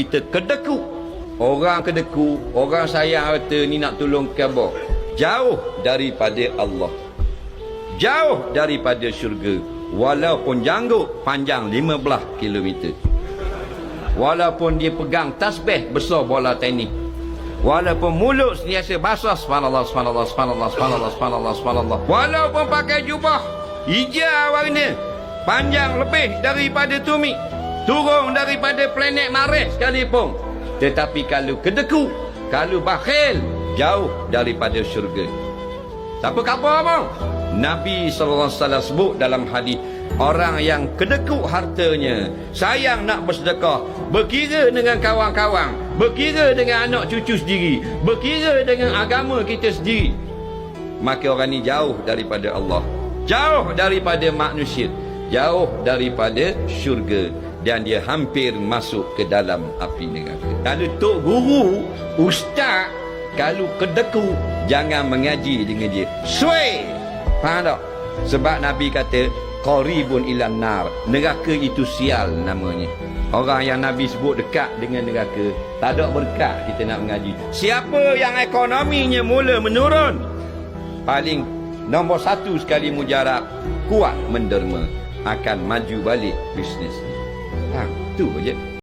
kita kedeku. Orang kedeku, orang sayang harta ni nak tolong kabur. Jauh daripada Allah. Jauh daripada syurga. Walaupun janggut panjang 15 kilometer. Walaupun dia pegang tasbih besar bola tenis. Walaupun mulut sentiasa basah subhanallah subhanallah subhanallah subhanallah subhanallah subhanallah. Walaupun pakai jubah hijau warna panjang lebih daripada tumit. Turun daripada planet Mars sekalipun. Tetapi kalau kedeku, kalau bakhil, jauh daripada syurga. Kata apa? Nabi SAW sebut dalam hadis Orang yang kedekut hartanya Sayang nak bersedekah Berkira dengan kawan-kawan Berkira dengan anak cucu sendiri Berkira dengan agama kita sendiri Maka orang ni jauh daripada Allah Jauh daripada manusia Jauh daripada syurga Dan dia hampir masuk ke dalam api neraka. Kalau Tok Guru Ustaz Kalau kedeku Jangan mengaji dengan dia. Sui Faham tak? Sebab Nabi kata Qaribun ilan nar. Neraka itu sial namanya. Orang yang Nabi sebut dekat dengan neraka Tak ada berkat kita nak mengaji. Siapa yang ekonominya mula menurun? Paling nombor satu sekali mujarab Kuat menderma. Akan maju balik bisnes Hàng.